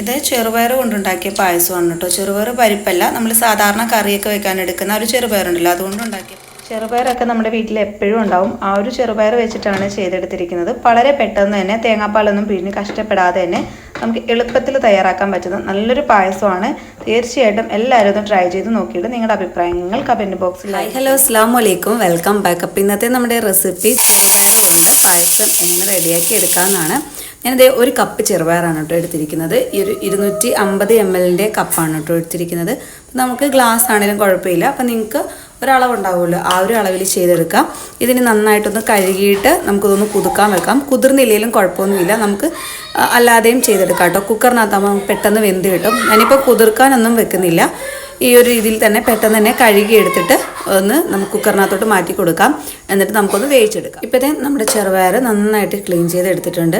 ഇത് ചെറുപയർ കൊണ്ടുണ്ടാക്കിയ പായസമാണ് കേട്ടോ. ചെറുപയർ പരിപ്പല്ല. നമ്മൾ സാധാരണ കറിയൊക്കെ വെക്കാൻ എടുക്കുന്ന ഒരു ചെറുപയറുണ്ടല്ലോ അതുകൊണ്ടുണ്ടാക്കിയ ചെറുപയറൊക്കെ നമ്മുടെ വീട്ടിൽ എപ്പോഴും ഉണ്ടാവും. ആ ഒരു ചെറുപയർ വെച്ചിട്ടാണ് ചെയ്തെടുത്തിരിക്കുന്നത്. വളരെ പെട്ടെന്ന് തന്നെ തേങ്ങാപ്പാലൊന്നും പിഴിഞ്ഞ് കഷ്ടപ്പെടാതെ തന്നെ നമുക്ക് എളുപ്പത്തിൽ തയ്യാറാക്കാൻ പറ്റുന്ന നല്ലൊരു പായസമാണ്. തീർച്ചയായിട്ടും എല്ലാവരും ഒന്ന് ട്രൈ ചെയ്ത് നോക്കിയിട്ട് നിങ്ങളുടെ അഭിപ്രായങ്ങൾ കമന്റ് ബോക്സിൽ ഹായ് ഹലോ അസ്ലാം വലൈക്കും വെൽക്കം ബാക്ക് അപ്പം ഇന്നത്തെ നമ്മുടെ റെസിപ്പി ചെറുപയർ കൊണ്ട് പായസം എങ്ങനെ റെഡിയാക്കി എടുക്കാമെന്നാണ്. ഞാനിത് ഒരു കപ്പ് ചെറുപയറാണ് കേട്ടോ എടുത്തിരിക്കുന്നത്. ഈ ഒരു ഇരുന്നൂറ്റി അമ്പത് എം എല്ലിന്റെ കപ്പാണ് കേട്ടോ എടുത്തിരിക്കുന്നത്. നമുക്ക് ഗ്ലാസ് ആണെങ്കിലും കുഴപ്പമില്ല. അപ്പം നിങ്ങൾക്ക് ഒരളവുണ്ടാവുമല്ലോ. ആ ഒരു അളവിൽ ചെയ്തെടുക്കാം. ഇതിന് നന്നായിട്ടൊന്ന് കഴുകിയിട്ട് നമുക്കിതൊന്ന് കുതുക്കാൻ വെക്കാം. കുതിർന്നില്ലെങ്കിലും കുഴപ്പമൊന്നുമില്ല. നമുക്ക് അല്ലാതെയും ചെയ്തെടുക്കാം കേട്ടോ. കുക്കറിനകത്താകുമ്പോൾ നമുക്ക് പെട്ടെന്ന് വെന്ത് കിട്ടും. ഞാനിപ്പോൾ കുതിർക്കാനൊന്നും വെക്കുന്നില്ല. ഈ ഒരു രീതിയിൽ തന്നെ പെട്ടെന്ന് തന്നെ കഴുകി എടുത്തിട്ട് ഒന്ന് നമുക്ക് കുക്കറിനകത്തോട്ട് മാറ്റി കൊടുക്കാം എന്നിട്ട് നമുക്കൊന്ന് വേവിച്ചെടുക്കാം. ഇപ്പോഴത്തെ നമ്മുടെ ചെറുപയർ നന്നായിട്ട് ക്ലീൻ ചെയ്ത് എടുത്തിട്ടുണ്ട്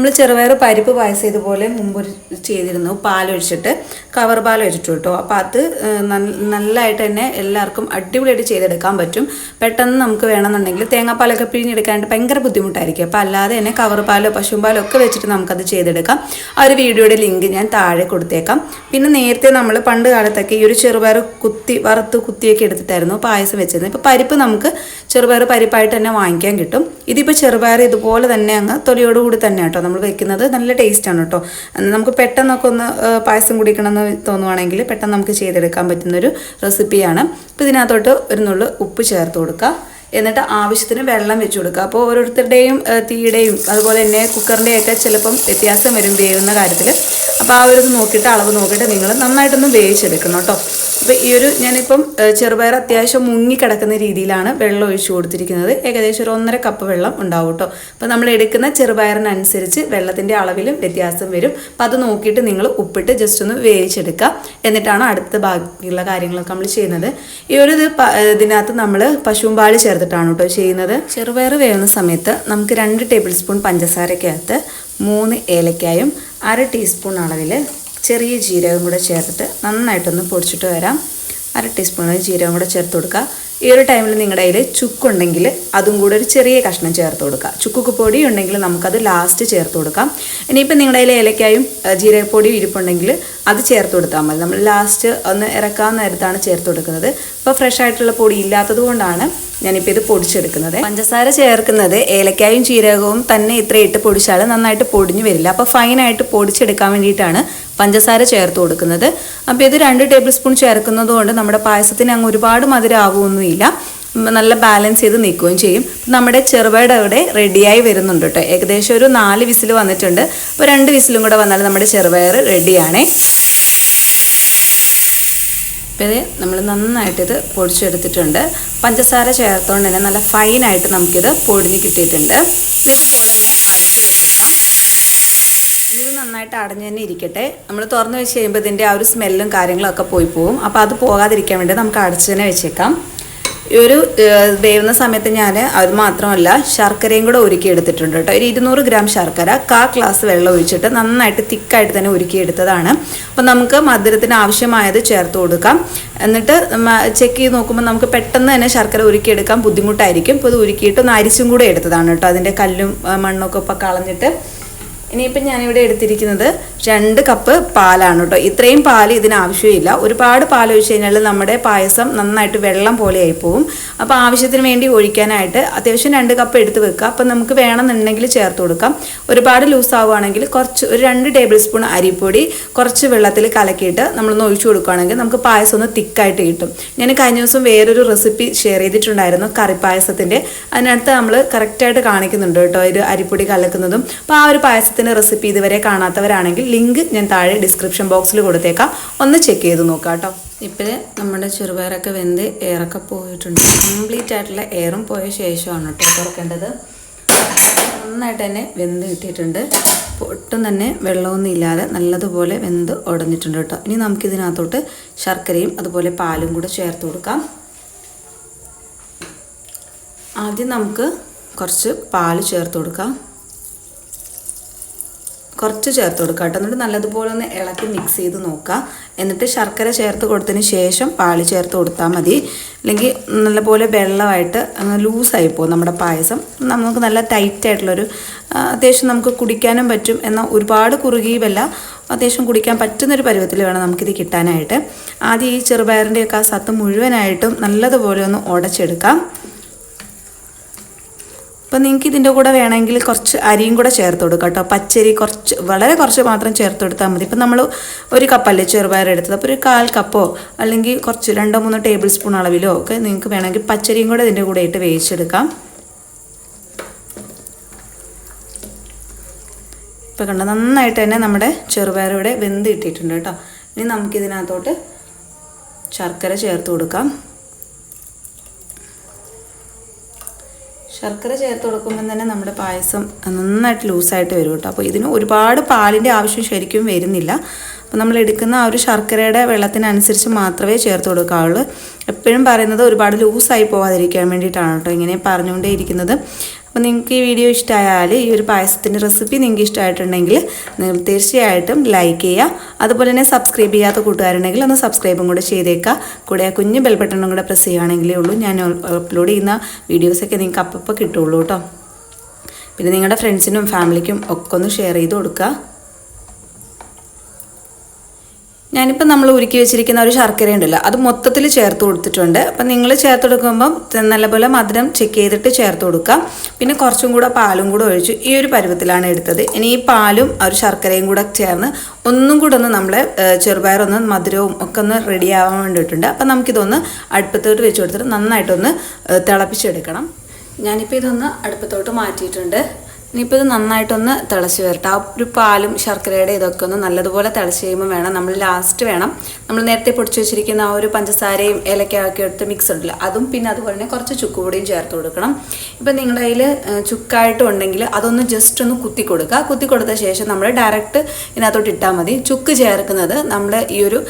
നമ്മൾ ചെറുപയർ പരിപ്പ് പായസം ഇതുപോലെ മുമ്പ് ചെയ്തിരുന്നു. പാലൊഴിച്ചിട്ട് കവർ പാൽ ഒഴിച്ചിട്ടു കേട്ടോ അപ്പോൾ അത് നല്ലതായിട്ട് തന്നെ എല്ലാവർക്കും അടിപൊളിയായിട്ട് ചെയ്തെടുക്കാൻ പറ്റും. പെട്ടെന്ന് നമുക്ക് വേണമെന്നുണ്ടെങ്കിൽ തേങ്ങാപ്പാലൊക്കെ പിഴിഞ്ഞെടുക്കാനായിട്ട് ഭയങ്കര ബുദ്ധിമുട്ടായിരിക്കും. അപ്പോൾ അല്ലാതെ തന്നെ കവർ പാലോ പശുമ്പാലോ ഒക്കെ വെച്ചിട്ട് നമുക്കത് ചെയ്തെടുക്കാം. ആ ഒരു വീഡിയോയുടെ ലിങ്ക് ഞാൻ താഴെ കൊടുത്തേക്കാം. പിന്നെ നേരത്തെ നമ്മൾ പണ്ട് കാലത്തൊക്കെ ഈ ഒരു ചെറുപയർ കുത്തി വറുത്ത് കുത്തിയൊക്കെ എടുത്തിട്ടായിരുന്നു പായസം വെച്ചിരുന്നത്. ഇപ്പോൾ പരിപ്പ് നമുക്ക് ചെറുപയർ പരിപ്പായിട്ട് തന്നെ വാങ്ങിക്കാൻ കിട്ടും. ഇതിപ്പോൾ ചെറുപയർ ഇതുപോലെ തന്നെ അങ്ങ് തൊലിയോടുകൂടി തന്നെ കേട്ടോ നമ്മൾ വെക്കുന്നത്. നല്ല ടേസ്റ്റാണ് കേട്ടോ. നമുക്ക് പെട്ടെന്നൊക്കെ ഒന്ന് പായസം കുടിക്കണമെന്ന് തോന്നുവാണെങ്കിൽ പെട്ടെന്ന് നമുക്ക് ചെയ്തെടുക്കാൻ പറ്റുന്നൊരു റെസിപ്പിയാണ്. അപ്പോൾ ഇതിനകത്തോട്ട് ഒരു നുള്ളു ഉപ്പ് ചേർത്ത് കൊടുക്കുക എന്നിട്ട് ആവശ്യത്തിന് വെള്ളം വെച്ച് കൊടുക്കുക അപ്പോൾ ഓരോരുത്തരുടെയും തീയുടെയും അതുപോലെ തന്നെ കുക്കറിന്റെയൊക്കെ ചിലപ്പം വ്യത്യാസം വരും വേവുന്ന കാര്യത്തിൽ അപ്പോൾ ആ ഒരു നോക്കിയിട്ട് അളവ് നോക്കിയിട്ട് നിങ്ങൾ നന്നായിട്ടൊന്ന് വേവിച്ചെടുക്കണം കേട്ടോ. അപ്പോൾ ഈ ഒരു ഞാനിപ്പം ചെറുപയർ അത്യാവശ്യം മുങ്ങി കിടക്കുന്ന രീതിയിലാണ് വെള്ളം ഒഴിച്ചു കൊടുത്തിരിക്കുന്നത്. ഏകദേശം ഒരു ഒന്നര കപ്പ് വെള്ളം ഉണ്ടാവും കേട്ടോ അപ്പോൾ നമ്മൾ എടുക്കുന്ന ചെറുപയറിനനുസരിച്ച് വെള്ളത്തിന്റെ അളവിലും വ്യത്യാസം വരും. അപ്പോൾ അത് നോക്കിയിട്ട് നിങ്ങൾ ഉപ്പിട്ട് ജസ്റ്റ് ഒന്ന് വേവിച്ചെടുക്കുക. എന്നിട്ടാണ് അടുത്ത ബാക്കിയുള്ള കാര്യങ്ങളൊക്കെ നമ്മൾ ചെയ്യുന്നത്. ഈ ഒരു ഇത് ഇതിനകത്ത് നമ്മൾ പശുമ്പാൽ ചേർത്തിട്ടാണ് കേട്ടോ ചെയ്യുന്നത്. ചെറുപയർ വേവുന്ന സമയത്ത് നമുക്ക് രണ്ട് ടേബിൾ സ്പൂൺ പഞ്ചസാരക്കകത്ത് മൂന്ന് ഏലക്കായും അര ടീസ്പൂൺ അളവിൽ ചെറിയ ജീരകം കൂടെ ചേർത്തിട്ട് നന്നായിട്ടൊന്ന് പൊടിച്ചിട്ട് വരാം. അര ടീസ്പൂൺ ജീരകം കൂടെ ചേർത്ത് കൊടുക്കുക. ഈ ഒരു ടൈമിൽ നിങ്ങളുടെ കയ്യിൽ ചുക്കുണ്ടെങ്കിൽ അതും കൂടെ ഒരു ചെറിയ കഷ്ണം ചേർത്ത് കൊടുക്കുക. ചുക്കുക്ക് പൊടി ഉണ്ടെങ്കിൽ നമുക്കത് ലാസ്റ്റ് ചേർത്ത് കൊടുക്കാം. ഇനിയിപ്പോൾ നിങ്ങളുടെ കയ്യിൽ ഏലക്കായും ജീരകപ്പൊടിയും ഇരിപ്പുണ്ടെങ്കിൽ അത് ചേർത്ത് കൊടുത്താൽ മതി. നമ്മൾ ലാസ്റ്റ് ഒന്ന് ഇറക്കാൻ നേരത്താണ് ചേർത്ത് കൊടുക്കുന്നത്. ഇപ്പോൾ ഫ്രഷ് ആയിട്ടുള്ള പൊടി ഇല്ലാത്തത് കൊണ്ടാണ് ഞാനിപ്പോൾ ഇത് പൊടിച്ചെടുക്കുന്നത്. പഞ്ചസാര ചേർക്കുന്നത് ഏലക്കായും ജീരകവും തന്നെ ഇത്ര ഇട്ട് പൊടിച്ചാൽ നന്നായിട്ട് പൊടിഞ്ഞു വരില്ല. അപ്പോൾ ഫൈനായിട്ട് പൊടിച്ചെടുക്കാൻ വേണ്ടിയിട്ടാണ് പഞ്ചസാര ചേർത്ത് കൊടുക്കുന്നത്. അപ്പോൾ ഇത് രണ്ട് ടേബിൾ സ്പൂൺ ചേർക്കുന്നത് കൊണ്ട് നമ്മുടെ പായസത്തിന് അങ്ങ് ഒരുപാട് മധുരമാവുമൊന്നുമില്ല നല്ല ബാലൻസ് ചെയ്ത് നിൽക്കുകയും ചെയ്യും. നമ്മുടെ ചെറുപയുടെ അവിടെ റെഡിയായി വരുന്നുണ്ട് കേട്ടോ. ഏകദേശം ഒരു നാല് വിസിൽ വന്നിട്ടുണ്ട്. അപ്പോൾ രണ്ട് വിസിലും കൂടെ വന്നാൽ നമ്മുടെ ചെറുപയർ റെഡിയാണേ. അപ്പോൾ ഇത് നമ്മൾ നന്നായിട്ട് ഇത് പൊടിച്ചെടുത്തിട്ടുണ്ട്. പഞ്ചസാര ചേർത്തുകൊണ്ട് തന്നെ നല്ല ഫൈനായിട്ട് നമുക്കിത് പൊടിഞ്ഞ് കിട്ടിയിട്ടുണ്ട് ഇതേപോലെ തന്നെ അടച്ച് വെച്ചേക്കാം ഇത് നന്നായിട്ട് അടഞ്ഞു തന്നെ ഇരിക്കട്ടെ. നമ്മൾ തുറന്ന് വെച്ച് കഴിയുമ്പോൾ ഇതിന്റെ ആ ഒരു സ്മെല്ലും കാര്യങ്ങളും ഒക്കെ പോയി പോകും അപ്പോൾ അത് പോകാതിരിക്കാൻ വേണ്ടി നമുക്ക് അടച്ച് തന്നെ വെച്ചേക്കാം. ഈ ഒരു വേവുന്ന സമയത്ത് ഞാൻ അത് മാത്രമല്ല ശർക്കരയും കൂടെ ഒരുക്കി എടുത്തിട്ടുണ്ട് കേട്ടോ. ഒരു ഇരുന്നൂറ് ഗ്രാം ശർക്കര കാ ഗ്ലാസ് വെള്ളം ഒഴിച്ചിട്ട് നന്നായിട്ട് തിക്കായിട്ട് തന്നെ ഉരുക്കിയെടുത്തതാണ് അപ്പം നമുക്ക് മധുരത്തിന് ആവശ്യമായത് ചേർത്ത് കൊടുക്കാം. എന്നിട്ട് ചെക്ക് ചെയ്ത് നോക്കുമ്പോൾ നമുക്ക് പെട്ടെന്ന് തന്നെ ശർക്കര ഒരുക്കിയെടുക്കാൻ ബുദ്ധിമുട്ടായിരിക്കും. ഇപ്പോൾ ഇത് ഒരുക്കിയിട്ട് ഒന്ന് അരിച്ചും കൂടെ എടുത്തതാണ് കേട്ടോ. അതിന്റെ കല്ലും മണ്ണൊക്കെ ഇപ്പം കളഞ്ഞിട്ട്. ഇനിയിപ്പം ഞാനിവിടെ എടുത്തിരിക്കുന്നത് രണ്ട് കപ്പ് പാലാണ് കേട്ടോ. ഇത്രയും പാൽ ഇതിന് ആവശ്യമില്ല ഒരുപാട് പാൽ ഒഴിച്ച് കഴിഞ്ഞാൽ നമ്മുടെ പായസം നന്നായിട്ട് വെള്ളം പോലെ ആയി പോവും. അപ്പോൾ ആവശ്യത്തിന് വേണ്ടി ഒഴിക്കാനായിട്ട് അത്യാവശ്യം രണ്ട് കപ്പ് എടുത്ത് വെക്കുക. അപ്പം നമുക്ക് വേണമെന്നുണ്ടെങ്കിൽ ചേർത്ത് കൊടുക്കാം. ഒരുപാട് ലൂസ് ആവുകയാണെങ്കിൽ കുറച്ച് ഒരു രണ്ട് ടേബിൾ സ്പൂൺ അരിപ്പൊടി കുറച്ച് വെള്ളത്തിൽ കലക്കിയിട്ട് നമ്മളൊന്ന് ഒഴിച്ചു കൊടുക്കുകയാണെങ്കിൽ നമുക്ക് പായസം ഒന്ന് തിക്കായിട്ട് കിട്ടും. ഞാൻ കഴിഞ്ഞ ദിവസം വേറൊരു റെസിപ്പി ഷെയർ ചെയ്തിട്ടുണ്ടായിരുന്നു കറി പായസത്തിന്റെ അതിനകത്ത് നമ്മൾ കറക്റ്റായിട്ട് കാണിക്കുന്നുണ്ട് കേട്ടോ ഒരു അരിപ്പൊടി കലക്കുന്നതും. അപ്പോൾ ആ ഒരു പായസത്തിന്റെ റെസിപ്പി ഇതുവരെ കാണാത്തവരാണെങ്കിൽ ലിങ്ക് ഞാൻ താഴെ ഡിസ്ക്രിപ്ഷൻ ബോക്സിൽ കൊടുത്തേക്കാം. ഒന്ന് ചെക്ക് ചെയ്ത് നോക്കാം കേട്ടോ ഇപ്പോൾ നമ്മുടെ ചെറുപയറൊക്കെ വെന്ത് എയറൊക്കെ പോയിട്ടുണ്ട്. കംപ്ലീറ്റ് ആയിട്ടുള്ള എയറും പോയ ശേഷമാണ് കേട്ടോ തുറക്കേണ്ടത്. നന്നായിട്ട് തന്നെ വെന്ത് കിട്ടിയിട്ടുണ്ട്. ഒട്ടും തന്നെ വെള്ളമൊന്നും ഇല്ലാതെ നല്ലതുപോലെ വെന്ത് ഉടഞ്ഞിട്ടുണ്ട് കേട്ടോ ഇനി നമുക്കിതിനകത്തോട്ട് ശർക്കരയും അതുപോലെ പാലും കൂടെ ചേർത്ത് കൊടുക്കാം. ആദ്യം നമുക്ക് കുറച്ച് പാൽ ചേർത്ത് കൊടുക്കാം. കുറച്ച് ചേർത്ത് കൊടുക്കുക കേട്ടോ. എന്നിട്ട് നല്ലതുപോലെ ഒന്ന് ഇളക്കി മിക്സ് ചെയ്ത് നോക്കുക എന്നിട്ട് ശർക്കര ചേർത്ത് കൊടുത്തതിന് ശേഷം പാൽ ചേർത്ത് കൊടുത്താൽ മതി. അല്ലെങ്കിൽ നല്ലപോലെ വെള്ളമായിട്ട് അങ്ങ് ലൂസായി പോകും നമ്മുടെ പായസം. നമുക്ക് നല്ല ടൈറ്റ് ആയിട്ടുള്ളൊരു ആ, അത്യാവശ്യം നമുക്ക് കുടിക്കാനും പറ്റും എന്നാൽ ഒരുപാട് കുറുകിയുമല്ല. അത്യാവശ്യം കുടിക്കാൻ പറ്റുന്നൊരു പരുവത്തിൽ വേണം നമുക്കിത് കിട്ടാനായിട്ട്. ആദ്യം ഈ ചെറുപയറിന്റെയൊക്കെ ആ സത്ത് മുഴുവനായിട്ടും നല്ലതുപോലെ ഒന്ന് ഉടച്ചെടുക്കാം. അപ്പം നിങ്ങൾക്ക് ഇതിന്റെ കൂടെ വേണമെങ്കിൽ കുറച്ച് അരിയും കൂടെ ചേർത്ത് കൊടുക്കാം കേട്ടോ. പച്ചരി കുറച്ച് വളരെ കുറച്ച് മാത്രം ചേർത്ത് കൊടുത്താൽ മതി. ഇപ്പം നമ്മൾ ഒരു കപ്പല്ലേ ചെറുപയർ എടുത്തത്. അപ്പോൾ ഒരു കാൽ കപ്പോ അല്ലെങ്കിൽ കുറച്ച് രണ്ടോ മൂന്നോ ടേബിൾ സ്പൂൺ അളവിലോ ഒക്കെ നിങ്ങൾക്ക് വേണമെങ്കിൽ പച്ചരിയും കൂടെ ഇതിന്റെ കൂടെ ഇട്ട് വേവിച്ചെടുക്കാം. ഇപ്പം കണ്ടോ നന്നായിട്ട് തന്നെ നമ്മുടെ ചെറുപയർ ഇവിടെ വെന്ത് കിട്ടിയിട്ടുണ്ട് കേട്ടോ. ഇനി നമുക്കിതിനകത്തോട്ട് ശർക്കര ചേർത്ത് കൊടുക്കാം. ശർക്കര ചേർത്ത് കൊടുക്കുമ്പോൾ തന്നെ നമ്മുടെ പായസം നന്നായിട്ട് ലൂസായിട്ട് വരും കേട്ടോ. അപ്പോൾ ഇതിന് ഒരുപാട് പാലിന്റെ ആവശ്യം ശരിക്കും വരുന്നില്ല. അപ്പോൾ നമ്മൾ എടുക്കുന്ന ആ ഒരു ശർക്കരയുടെ വെള്ളത്തിനനുസരിച്ച് മാത്രമേ ചേർത്ത് കൊടുക്കാവുള്ളൂ. എപ്പോഴും പറയുന്നത് ഒരുപാട് ലൂസായി പോകാതിരിക്കാൻ വേണ്ടിയിട്ടാണ് കേട്ടോ ഇങ്ങനെ പറഞ്ഞുകൊണ്ടേ ഇരിക്കുന്നത്. അപ്പോൾ നിങ്ങൾക്ക് ഈ വീഡിയോ ഇഷ്ടമായാൽ ഈ ഒരു പായസത്തിന്റെ റെസിപ്പി നിങ്ങൾക്ക് ഇഷ്ടമായിട്ടുണ്ടെങ്കിൽ നിങ്ങൾ തീർച്ചയായിട്ടും ലൈക്ക് ചെയ്യുക. അതുപോലെ തന്നെ സബ്സ്ക്രൈബ് ചെയ്യാത്ത കൂട്ടുകാരുണ്ടെങ്കിൽ ഒന്ന് സബ്സ്ക്രൈബും കൂടെ ചെയ്തേക്കുക. കൂടെ ആ കുഞ്ഞ് ബെൽ ബട്ടണും കൂടെ പ്രസ് ചെയ്യുകയാണെങ്കിലേ ഉള്ളൂ. ഞാൻ അപ്ലോഡ് ചെയ്യുന്ന വീഡിയോസൊക്കെ നിങ്ങൾക്ക് അപ്പം കിട്ടുള്ളൂ കേട്ടോ. പിന്നെ നിങ്ങളുടെ ഫ്രണ്ട്സിനും ഫാമിലിക്കും ഒക്കെ ഒന്ന് ഷെയർ ചെയ്ത് കൊടുക്കുക. ഞാനിപ്പോൾ നമ്മൾ ഉരുക്കി വെച്ചിരിക്കുന്ന ഒരു ശർക്കര ഉണ്ടല്ലോ അത് മൊത്തത്തിൽ ചേർത്ത് കൊടുത്തിട്ടുണ്ട്. അപ്പം നിങ്ങൾ ചേർത്ത് കൊടുക്കുമ്പം നല്ലപോലെ മധുരം ചെക്ക് ചെയ്തിട്ട് ചേർത്ത് കൊടുക്കാം. പിന്നെ കുറച്ചും കൂടെ പാലും കൂടെ ഒഴിച്ചു ഈ ഒരു പരുവത്തിലാണ് എടുത്തത്. ഇനി ഈ പാലും ഒരു ശർക്കരയും കൂടെ ചേർന്ന് ഒന്നും കൂടെ ഒന്ന് നമ്മൾ ചെറുപയറൊന്ന് മധുരവും ഒക്കെ ഒന്ന് റെഡി ആവാൻ വേണ്ടിയിട്ടുണ്ട്. അപ്പം നമുക്കിതൊന്ന് അടുപ്പത്തോട്ട് വെച്ച് കൊടുത്തിട്ട് നന്നായിട്ടൊന്ന് തിളപ്പിച്ചെടുക്കണം. ഞാനിപ്പോൾ ഇതൊന്ന് അടുപ്പത്തോട്ട് മാറ്റിയിട്ടുണ്ട്. ഇനിയിപ്പോൾ ഇത് നന്നായിട്ടൊന്ന് തിളച്ച് വരട്ടെ. ആ ഒരു പാലും ശർക്കരയുടെ ഇതൊക്കെ ഒന്ന് നല്ലതുപോലെ തിളച്ച് കഴിയുമ്പോൾ വേണം. നമ്മൾ ലാസ്റ്റ് വേണം. നമ്മൾ നേരത്തെ പൊടിച്ച് വെച്ചിരിക്കുന്ന ആ ഒരു പഞ്ചസാരയും ഏലക്കായൊക്കെ എടുത്ത് മിക്സ് ഉണ്ടല്ലോ അതും പിന്നെ അതുപോലെ തന്നെ കുറച്ച് ചുക്കുപൊടിയും ചേർത്ത് കൊടുക്കണം. ഇപ്പം നിങ്ങളുടെ കയ്യിൽ ചുക്കായിട്ടും ഉണ്ടെങ്കിൽ അതൊന്ന് ജസ്റ്റ് ഒന്ന് കുത്തി കൊടുക്കുക. കുത്തി കൊടുത്ത ശേഷം നമ്മൾ ഡയറക്റ്റ് ഇതിനകത്തോട്ട് ഇട്ടാൽ മതി. ചുക്ക് ചേർക്കുന്നത് നമ്മൾ ഈ ഒരു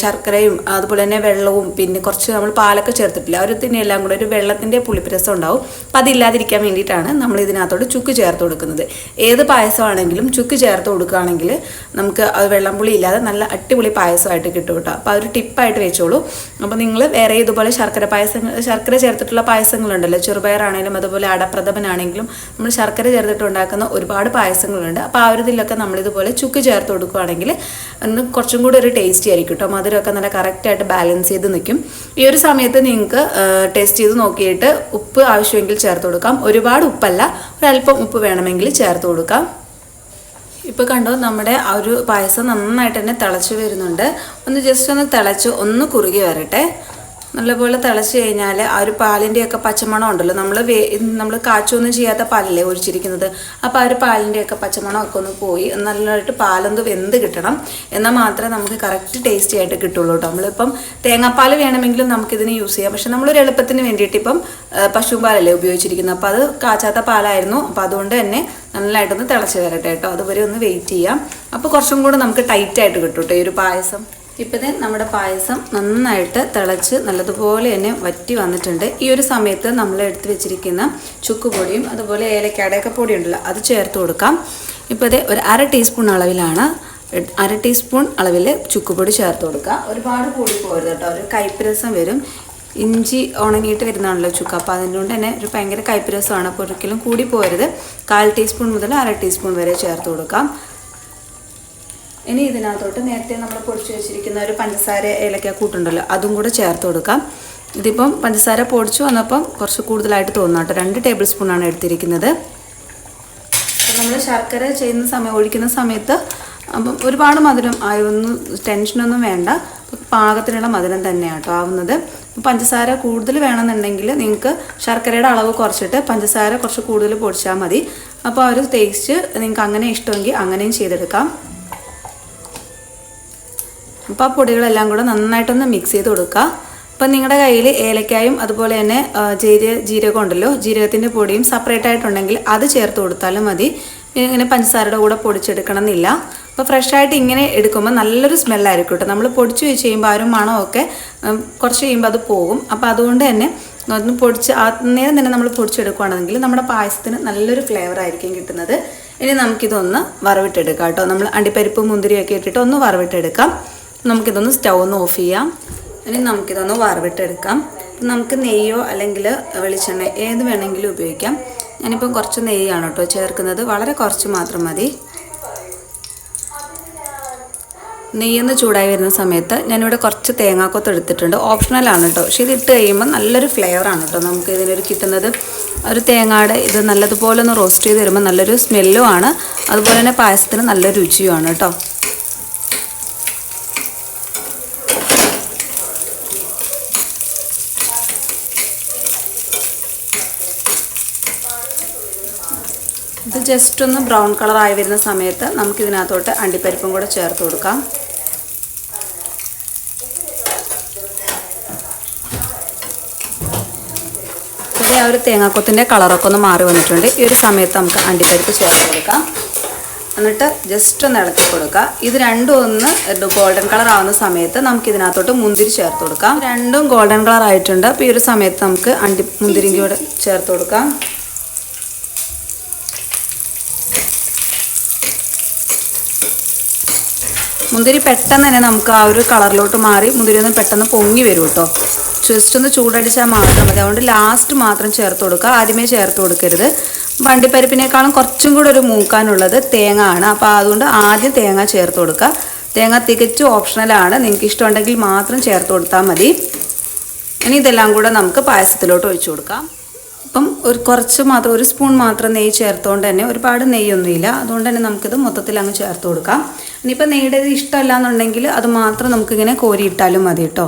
ശർക്കരയും അതുപോലെ തന്നെ വെള്ളവും പിന്നെ കുറച്ച് നമ്മൾ പാലൊക്കെ ചേർത്തിട്ടില്ല. ഒരു തന്നെ എല്ലാം കൂടെ ഒരു വെള്ളത്തിന്റെ പുളിപ്പിരസം ഉണ്ടാവും. അപ്പം അതില്ലാതിരിക്കാൻ വേണ്ടിയിട്ടാണ് നമ്മൾ ഇതിനകത്തോട്ട് ചുക്ക് ചേർത്ത് കൊടുക്കുന്നത്. ഏത് പായസമാണെങ്കിലും ചുക്ക് ചേർത്ത് കൊടുക്കുകയാണെങ്കിൽ നമുക്ക് വെള്ളം പുളി ഇല്ലാതെ നല്ല അടിപൊളി പായസമായിട്ട് കിട്ടും കേട്ടോ. അപ്പോൾ അതൊരു ടിപ്പായിട്ട് വെച്ചോളൂ. അപ്പോൾ നിങ്ങൾ വേറെ ഇതുപോലെ ശർക്കര പായസങ്ങൾ ശർക്കര ചേർത്തിട്ടുള്ള പായസങ്ങളുണ്ടല്ലോ. ചെറുപയറാണെങ്കിലും അതുപോലെ അടപ്രഥമനാണെങ്കിലും നമ്മൾ ശർക്കര ചേർത്തിട്ട് ഉണ്ടാക്കുന്ന ഒരുപാട് പായസങ്ങളുണ്ട്. അപ്പോൾ ആ ഒരു ഇതിലൊക്കെ നമ്മളിതുപോലെ ചുക്ക് ചേർത്ത് കൊടുക്കുകയാണെങ്കിൽ ഒന്ന് കുറച്ചും കൂടി ഒരു ടേസ്റ്റി ആയിരിക്കും കേട്ടോ. മധുരമൊക്കെ നല്ല കറക്റ്റായിട്ട് ബാലൻസ് ചെയ്ത് നിൽക്കും. ഈ ഒരു സമയത്ത് നിങ്ങൾക്ക് ടേസ്റ്റ് ചെയ്ത് നോക്കിയിട്ട് ഉപ്പ് ആവശ്യമെങ്കിൽ ചേർത്ത് കൊടുക്കാം. ഒരുപാട് ഉപ്പല്ല ഒരല്പം ഉപ്പ് വേണമെങ്കിൽ ചേർത്ത് കൊടുക്കാം. ഇപ്പോൾ കണ്ടോ നമ്മുടെ ആ ഒരു പായസം നന്നായിട്ട് തന്നെ തിളച്ച് വരുന്നുണ്ട്. ഒന്ന് ജസ്റ്റ് ഒന്ന് തിളച്ച് ഒന്ന് കുറുകി വരട്ടെ. നല്ലപോലെ തിളച്ച് കഴിഞ്ഞാൽ ആ ഒരു പാലിന്റെയൊക്കെ പച്ചമണം ഉണ്ടല്ലോ. നമ്മൾ വേ നമ്മൾ കാച്ചൊന്നും ചെയ്യാത്ത പാലല്ലേ ഒഴിച്ചിരിക്കുന്നത്. അപ്പോൾ ആ ഒരു പാലിന്റെയൊക്കെ പച്ചമണം ഒക്കെ ഒന്ന് പോയി നല്ലതായിട്ട് പാലൊന്ന് വെന്ത് കിട്ടണം. എന്നാൽ മാത്രമേ നമുക്ക് കറക്റ്റ് ടേസ്റ്റി ആയിട്ട് കിട്ടുള്ളൂ കേട്ടോ നമ്മളിപ്പം തേങ്ങാപ്പാൽ വേണമെങ്കിലും നമുക്കിതിന് യൂസ് ചെയ്യാം. പക്ഷെ നമ്മളൊരു എളുപ്പത്തിന് വേണ്ടിയിട്ട് ഇപ്പം പശുപാലല്ലേ ഉപയോഗിച്ചിരിക്കുന്നത്. അപ്പോൾ അത് കാച്ചാത്ത പാലായിരുന്നു. അപ്പോൾ അതുകൊണ്ട് തന്നെ നല്ലതായിട്ടൊന്ന് തിളച്ച് വരട്ടെ കേട്ടോ അതുവരെ ഒന്ന് വെയിറ്റ് ചെയ്യാം. അപ്പോൾ കുറച്ചും കൂടെ നമുക്ക് ടൈറ്റായിട്ട് കിട്ടും കേട്ടോ ഈ ഒരു പായസം. ഇപ്പോഴത്തെ നമ്മുടെ പായസം നന്നായിട്ട് തിളച്ച് നല്ലതുപോലെ തന്നെ വറ്റി വന്നിട്ടുണ്ട്. ഈ ഒരു സമയത്ത് നമ്മൾ എടുത്തു വെച്ചിരിക്കുന്ന ചുക്കുപൊടിയും അതുപോലെ ഏലക്കാടയൊക്കെ പൊടി ഉണ്ടല്ലോ അത് ചേർത്ത് കൊടുക്കാം. ഇപ്പോഴേ ഒരു അര ടീസ്പൂൺ അളവിലാണ് അര ടീസ്പൂൺ അളവിൽ ചുക്കുപൊടി ചേർത്ത് കൊടുക്കുക. ഒരുപാട് കൂടി പോരുത് കേട്ടോ ഒരു കൈപ്പരസം വരും. ഇഞ്ചി ഉണങ്ങിയിട്ട് വരുന്നതാണല്ലോ ചുക്ക് അപ്പോൾ അതുകൊണ്ട് തന്നെ ഒരു ഭയങ്കര കൈപ്പരസമാണ് രസമാണ് അപ്പോൾ ഒരിക്കലും കൂടി പോരുത്. കാൽ ടീസ്പൂൺ മുതൽ അര ടീസ്പൂൺ വരെ ചേർത്ത് കൊടുക്കാം. ഇനി ഇതിനകത്തോട്ട് നേരത്തെ നമ്മൾ പൊടിച്ചു വെച്ചിരിക്കുന്ന ഒരു പഞ്ചസാര ഏലക്ക കൂട്ടുണ്ടല്ലോ അതും കൂടെ ചേർത്ത് കൊടുക്കാം. ഇതിപ്പം പഞ്ചസാര പൊടിച്ചു വന്നപ്പം കുറച്ച് കൂടുതലായിട്ട് തോന്നുന്നു കേട്ടോ. രണ്ട് ടേബിൾ സ്പൂണാണ് എടുത്തിരിക്കുന്നത്. അപ്പം നമ്മൾ ശർക്കര ചെയ്യുന്ന സമയം ഒഴിക്കുന്ന സമയത്ത് അപ്പം ഒരുപാട് മധുരം ആയൊന്നും ടെൻഷനൊന്നും വേണ്ട. പാകത്തിനുള്ള മധുരം തന്നെയാണ് കേട്ടോ ആവുന്നത്. പഞ്ചസാര കൂടുതൽ വേണമെന്നുണ്ടെങ്കിൽ നിങ്ങൾക്ക് ശർക്കരയുടെ അളവ് കുറച്ചിട്ട് പഞ്ചസാര കുറച്ച് കൂടുതൽ പൊടിച്ചാൽ മതി. അപ്പോൾ ആ ഒരു ടേസ്റ്റ് നിങ്ങൾക്ക് അങ്ങനെ ഇഷ്ടമെങ്കിൽ അങ്ങനെയും ചെയ്തെടുക്കാം. അപ്പോൾ ആ പൊടികളെല്ലാം കൂടെ നന്നായിട്ടൊന്ന് മിക്സ് ചെയ്ത് കൊടുക്കുക അപ്പം നിങ്ങളുടെ കയ്യിൽ ഏലക്കായും അതുപോലെ തന്നെ ജീരക ജീര ജീരകം ഉണ്ടല്ലോ ജീരകത്തിന്റെ പൊടിയും സെപ്പറേറ്റ് ആയിട്ടുണ്ടെങ്കിൽ അത് ചേർത്ത് കൊടുത്താലും മതി. ഇങ്ങനെ പഞ്ചസാരയുടെ കൂടെ പൊടിച്ചെടുക്കണം എന്നില്ല അപ്പോൾ ഫ്രഷായിട്ട് ഇങ്ങനെ എടുക്കുമ്പോൾ നല്ലൊരു സ്മെല്ലായിരിക്കും കേട്ടോ നമ്മൾ പൊടിച്ച് വെച്ച് കഴിയുമ്പോൾ ആ ഒരു മണമൊക്കെ കുറച്ച് കഴിയുമ്പോൾ അത് പോകും. അപ്പോൾ അതുകൊണ്ട് തന്നെ ഒന്ന് പൊടിച്ച് അന്നേരം തന്നെ നമ്മൾ പൊടിച്ചെടുക്കുകയാണെങ്കിൽ നമ്മുടെ പായസത്തിന് നല്ലൊരു ഫ്ലേവർ ആയിരിക്കും കിട്ടുന്നത്. ഇനി നമുക്കിതൊന്ന് വറവിട്ടെടുക്കാം കേട്ടോ നമ്മൾ അണ്ടിപ്പരിപ്പ് മുന്തിരിയൊക്കെ ഇട്ടിട്ട് ഒന്ന് വറവിട്ടെടുക്കാം. നമുക്കിതൊന്ന് സ്റ്റൗ ഒന്ന് ഓഫ് ചെയ്യാം. ഇനി നമുക്കിതൊന്ന് വറവിട്ടെടുക്കാം നമുക്ക് നെയ്യോ അല്ലെങ്കിൽ വെളിച്ചെണ്ണ ഏത് വേണമെങ്കിലും ഉപയോഗിക്കാം. ഞാനിപ്പം കുറച്ച് നെയ്യാണ് കേട്ടോ ചേർക്കുന്നത്. വളരെ കുറച്ച് മാത്രം മതി. നെയ്യൊന്ന് ചൂടായി വരുന്ന സമയത്ത് ഞാനിവിടെ കുറച്ച് തേങ്ങാക്കൊത്ത് എടുത്തിട്ടുണ്ട്. ഓപ്ഷണലാണ് കേട്ടോ. പക്ഷേ ഇത് ഇട്ട് കഴിയുമ്പോൾ നല്ലൊരു ഫ്ലേവറാണ് കേട്ടോ നമുക്ക് ഇതിനൊരു കിട്ടുന്നത്. ഒരു തേങ്ങയുടെ ഇത് നല്ലതുപോലെ ഒന്ന് റോസ്റ്റ് ചെയ്ത് വരുമ്പോൾ നല്ലൊരു സ്മെല്ലും ആണ്. അതുപോലെ തന്നെ പായസത്തിന് നല്ല രുചിയുമാണ് കേട്ടോ. ജസ്റ്റ് ഒന്ന് ബ്രൗൺ കളറായി വരുന്ന സമയത്ത് നമുക്ക് ഇതിനകത്തോട്ട് അണ്ടിപ്പരിപ്പും കൂടെ ചേർത്ത് കൊടുക്കാം. ഇവിടെ ആ ഒരു തേങ്ങാക്കൊത്തിന്റെ കളറൊക്കെ ഒന്ന് മാറി വന്നിട്ടുണ്ട്. ഈ ഒരു സമയത്ത് നമുക്ക് അണ്ടിപ്പരിപ്പ് ചേർത്ത് കൊടുക്കാം. എന്നിട്ട് ജസ്റ്റ് ഒന്ന് ഇളക്കി കൊടുക്കുക. ഇത് രണ്ടും ഒന്ന് ഗോൾഡൻ കളർ ആവുന്ന സമയത്ത് നമുക്ക് ഇതിനകത്തോട്ട് മുന്തിരി ചേർത്ത് കൊടുക്കാം. രണ്ടും ഗോൾഡൻ കളർ ആയിട്ടുണ്ട്. അപ്പോൾ ഈ ഒരു സമയത്ത് നമുക്ക് അണ്ടി മുന്തിരിയും കൂടെ ചേർത്ത് കൊടുക്കാം. മുന്തിരി പെട്ടെന്ന് തന്നെ നമുക്ക് ആ ഒരു കളറിലോട്ട് മാറി മുന്തിരി ഒന്ന് പെട്ടെന്ന് പൊങ്ങി വരും കേട്ടോ ജസ്റ്റ് ഒന്ന് ചൂടടിച്ചാൽ മാത്രം മതി. അതുകൊണ്ട് ലാസ്റ്റ് മാത്രം ചേർത്ത് കൊടുക്കുക. ആദ്യമേ ചേർത്ത് കൊടുക്കരുത്. വണ്ടിപ്പരിപ്പിനേക്കാളും കുറച്ചും കൂടെ ഒരു മൂക്കാനുള്ളത് തേങ്ങ ആണ് അപ്പോൾ അതുകൊണ്ട് ആദ്യം തേങ്ങ ചേർത്ത് കൊടുക്കുക. തേങ്ങ തികച്ചും ഓപ്ഷണലാണ് നിങ്ങൾക്ക് ഇഷ്ടമുണ്ടെങ്കിൽ മാത്രം ചേർത്ത് കൊടുത്താൽ മതി. ഇനി ഇതെല്ലാം കൂടെ നമുക്ക് പായസത്തിലോട്ട് ഒഴിച്ചു കൊടുക്കാം. ഇപ്പം ഒരു കുറച്ച് മാത്രം ഒരു സ്പൂൺ മാത്രം നെയ്യ് ചേർത്തുകൊണ്ട് തന്നെ ഒരുപാട് നെയ്യൊന്നുമില്ല. അതുകൊണ്ട് തന്നെ നമുക്കിത് മൊത്തത്തിൽ അങ്ങ് ചേർത്ത് കൊടുക്കാം. ഇനിയിപ്പോൾ നെയ്യുടെ ഇത് ഇഷ്ടമല്ല എന്നുണ്ടെങ്കിൽ അത് മാത്രം നമുക്കിങ്ങനെ കോരിയിട്ടാലും മതി കേട്ടോ.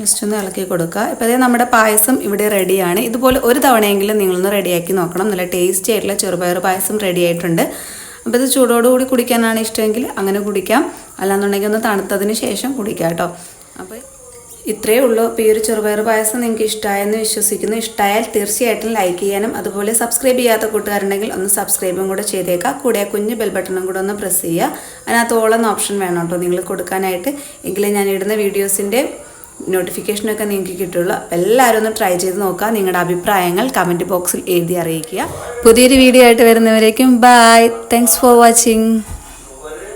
ജസ്റ്റ് ഒന്ന് ഇളക്കി കൊടുക്കുക. ഇപ്പോൾ അതേ നമ്മുടെ പായസം ഇവിടെ റെഡിയാണ്. ഇതുപോലെ ഒരു തവണയെങ്കിലും നിങ്ങളൊന്ന് റെഡിയാക്കി നോക്കണം. നല്ല ടേസ്റ്റി ആയിട്ടുള്ള ചെറുപയർ പായസം റെഡി ആയിട്ടുണ്ട്. അപ്പോൾ ഇത് ചൂടോടുകൂടി കുടിക്കാനാണ് ഇഷ്ടമെങ്കിൽ അങ്ങനെ കുടിക്കാം. അല്ലാന്നുണ്ടെങ്കിൽ ഒന്ന് തണുത്തതിന് ശേഷം കുടിക്കാം കേട്ടോ. അപ്പോൾ ഇത്രയേ ഉള്ളൂ. അപ്പോൾ ഈ ഒരു ചെറുപയർ പായസം നിങ്ങൾക്ക് ഇഷ്ടമായെന്ന് വിശ്വസിക്കുന്നു. ഇഷ്ടമായാൽ തീർച്ചയായിട്ടും ലൈക്ക് ചെയ്യാനും അതുപോലെ സബ്സ്ക്രൈബ് ചെയ്യാത്ത കൂട്ടുകാരുണ്ടെങ്കിൽ ഒന്ന് സബ്സ്ക്രൈബും കൂടെ ചെയ്തേക്കാം കൂടെ കുഞ്ഞ് ബെൽ ബട്ടണും കൂടെ ഒന്ന് പ്രസ് ചെയ്യുക. അതിനകത്ത് ഓളം ഓപ്ഷൻ വേണം കേട്ടോ. നിങ്ങൾ കൊടുക്കാനായിട്ട്. എങ്കിലും ഞാൻ ഇടുന്ന വീഡിയോസിന്റെ നോട്ടിഫിക്കേഷനൊക്കെ നിങ്ങൾക്ക് കിട്ടുള്ളൂ. അപ്പോൾ എല്ലാവരും ഒന്ന് ട്രൈ ചെയ്ത് നോക്കുക. നിങ്ങളുടെ അഭിപ്രായങ്ങൾ കമന്റ് ബോക്സിൽ എഴുതി അറിയിക്കുക. പുതിയൊരു വീഡിയോ ആയിട്ട് വരുന്നവരേക്കും ബൈ താങ്ക്സ് ഫോർ വാച്ചിങ്